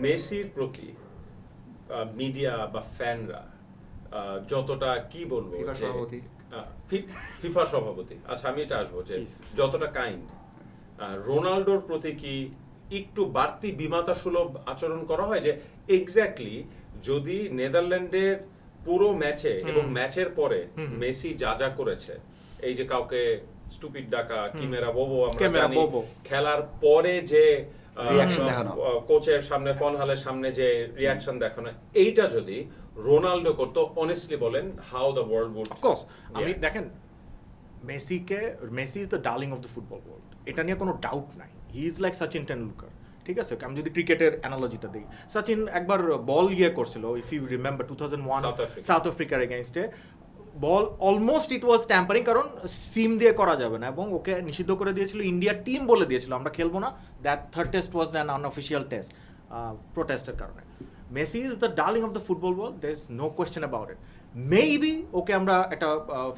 মেসির প্রতি মিডিয়া বা ফ্যানরা যতটা কি বলব ফিফা সভাপতি। আহ, ফি- ফিফা সভাপতি। আচ্ছা আমি এটা আসব যে যতটা কাইন্ড রোনাল্ডোর প্রতি কি একটু বাড়তি বিমাতা সুলভ আচরণ করা হয়? যে এক্স্যাক্টলি যদি নেদারল্যান্ডের পুরো ম্যাচে এবং ম্যাচের পরে মেসি যা যা করেছে এই যে কাউকে স্টুপিড ডাকা কিমেরা বোবো আমরা জানি বোবো। খেলার পরে যে Reaction দেখানো। কোচের সামনে ফন হলের সামনে যে রিয়াকশন দেখানো এইটা যদি রোনাল্ডো করতো অনেস্টলি বলেন how the world would of course আমি দেখেন মেসিকে Messi is the darling of the football world এটা নিয়ে কোনো ডাউট নাই। He is like Sachin Tendulkar ঠিক আছে? আমি যদি ক্রিকেটের অ্যানালজিটা দিই। সচিন একবার বল ইয়ে করছিল if you remember two thousand one South আফ্রিকার এগেনস্টে বল অলমোস্ট ইট ওয়াজ ট্যাম্পারিং কারণ সিম দিয়ে করা যাবে না, এবং ওকে নিষিদ্ধ করে দিয়েছিল ইন্ডিয়ার টিম বলে দিয়েছিল, আমরা খেলব না that third test was an unofficial test প্রোটেস্টের কারণে। Messi is the darling of the football ball there is no question about it maybe okay আমরা একটা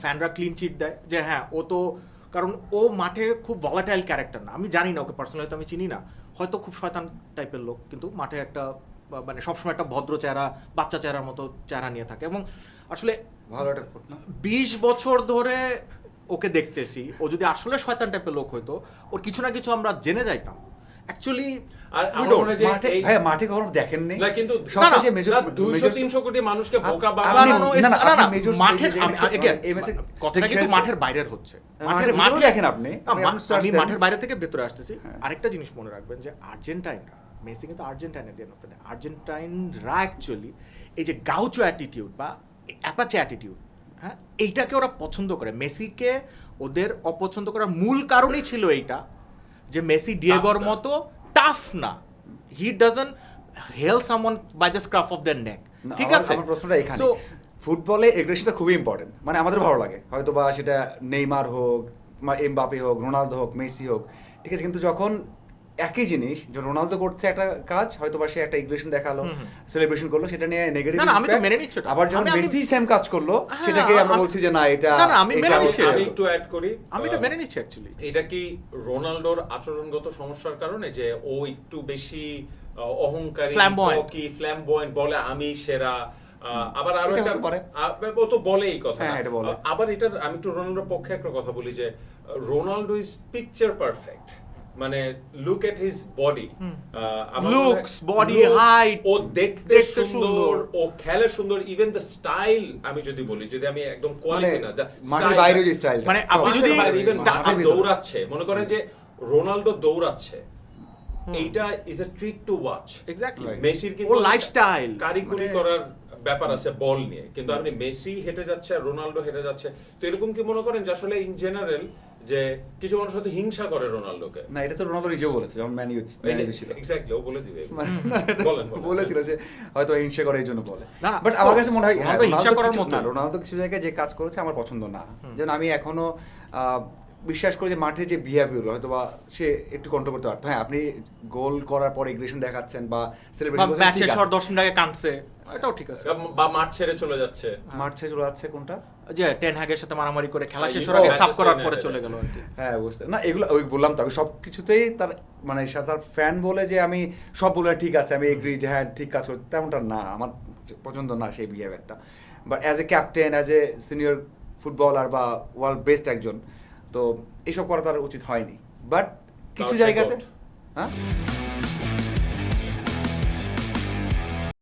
ফ্যানরা ক্লিন চিট দেয়, যে হ্যাঁ ও তো, কারণ ও মাঠে খুব ভলাটাইল ক্যারেক্টার না। আমি জানি না ওকে পার্সোনালি তো আমি চিনি না। হয়তো খুব শয়তান টাইপের লোক, কিন্তু মাঠে একটা মানে সবসময় একটা ভদ্র চেহারা, বাচ্চা চেহারার মতো চেহারা নিয়ে থাকে। এবং আসলে ভালো একটা ফুট না? বিশ বছর ধরে ওকে দেখতেছি। ও যদি আসলে শয়তান টাইপের লোক হইতো ওর কিছু না কিছু আমরা জেনে যাইতাম। অ্যাকচুয়ালি আর আমার মনে যে মাঠে ভাই মাঠে কখনো দেখেননি? না কিন্তু সবচেয়ে মেজর 200 300 কোটি মানুষকে বোকা বা না, না, no, না, it's- না, না, না, আপনি major মাঠের কথাটা কিন্তু বাইরের হচ্ছে। মাঠের ভিতরেও দেখেন আপনি। আমি মাঠের বাইরে থেকে ভেতরে আসতেছি। হ্যাঁ। আরেকটা জিনিস মনে রাখবেন যে আর্জেন্টাইনরা মেসি কিন্তু আর্জেন্টাইনের দিয়ে নতুন আর্জেন্টাইনরা অ্যাকচুয়ালি এই যে গাউচো অ্যাটিটিউড বা অ্যাপাচে অ্যাটিটিউড হ্যাঁ? এইটাকে ওরা পছন্দ করে। মেসিকে ওদের অপছন্দ করার মূল কারণই ছিল এইটা যে মেসি ডিয়েগোর মতো টাফ না। He doesn't hold someone by the scruff of the neck ঠিক আছে? আমার প্রশ্নটা এখানে So, ফুটবলে এগ্রেশনটা খুবই ইম্পর্টেন্ট মানে আমাদের ভালো লাগে। হয়তো বা সেটা নেইমার হোক এমবাপে হোক রোনালদো হোক মেসি হোক। ঠিক আছে কিন্তু যখন একই জিনিস যে রোনালদো করছে একটা কাজ হয়তো বা সে একটা এগ্রেশন দেখাল। সেলিব্রেশন করল সেটা নিয়ে নেগেটিভ না, না, আমি তো মেনে নিচ্ছি। আবার যখন মেসি সেম কাজ করল হ্যাঁ, সেটাকে আমরা বলছি যে না এটা না, না, আমি মেনে নিচ্ছি। আমি একটু অ্যাড করি আমি এটা মেনে নিচ্ছি অ্যাকচুয়ালি এটা কি রোনালদোর আচরণগত সমস্যার কারণে যে ও একটু বেশি আহ, অহংকারী কি ফ্ল্যামবয়েন্ট বলে আমি সেরা আহ, আবার আরও একটা ও তো বলে এই কথা হ্যাঁ, এটা বলে। আবার এটার আমি একটু রোনাল্ডোর পক্ষে একটা কথা বলি যে রোনাল্ডো ইজ পিকচার পারফেক্ট মানে look at his body Looks, body, height, ও দেখতে দেখতে সুন্দর। ও খেলে সুন্দর ইভেন দ্য স্টাইল আমি যদি বলি যদি আমি একদম কোয়ালিটি না the মাঠের বাইরে যে স্টাইল মানে আপনি যদি দৌড়াচ্ছে মনে করেন যে রোনাল্ডো দৌড়াচ্ছে এইটা is a treat to watch exactly মেসির কিন্তু ও লাইফস্টাইল কারিগরি করার ব্যাপার আছে বল নিয়ে। কিন্তু আপনি মেসি হেঁটে যাচ্ছে আর রোনাল্ডো হেঁটে যাচ্ছে। তো এরকম কি মনে করেন যে আসলে ইন জেনারেল যে কিছু মানুষ হয়তো হিংসা করে রোনাল্ডোকে। না এটা তো রোনালদো নিজেও বলেছে যখন ম্যান ইউথ ছিল। এক্স্যাক্টলি ও বলে দিবে। মানে বলেন। বলেছিল যে হয়তো হিংসা করে এই জন্য বলে। না, বাট আমার কাছে মনে হয় হ্যাঁ, হিংসা করার মতো। না, রোনালদো কিছু জায়গায় যে কাজ করেছে আমার পছন্দ না। যেন আমি এখনও আহ, বিশ্বাস করি যে মাঠে যে বিহেভিয়ার হয়তো বা সে একটু কন্ট্রোল করতে পারতো। হ্যাঁ আপনি গোল করার পর এগ্রেশন দেখাচ্ছেন বা সেলিব্রেট ম্যাচ শেষ হওয়ার দশ মিনিট আগে কাঁদছে এটাও ঠিক আছে। বা মাঠ ছেড়ে চলে যাচ্ছে। মাঠ ছেড়ে চলে যাচ্ছে কোনটা? যে টেন হ্যাগের সাথে মারামারি করে খেলা শেষ ও, হওয়ার আগে সাফ করার পরে চলে গেল হ্যাঁ বুঝতে না এগুলো ওই বললাম তো আমি সব কিছুতেই তার মানে তার ফ্যান বলে যে আমি সব বলে ঠিক আছে আমি এগ্রি যে হ্যাঁ ঠিক কাজ করছি তেমনটা না আমার পছন্দ না সেই বিহেভিয়ারটা but as a captain as a senior footballer বা ওয়ার্ল্ড বেস্ট একজন তো এইসব করা তার উচিত হয়নি। বাট কিছু জায়গাতে হ্যাঁ?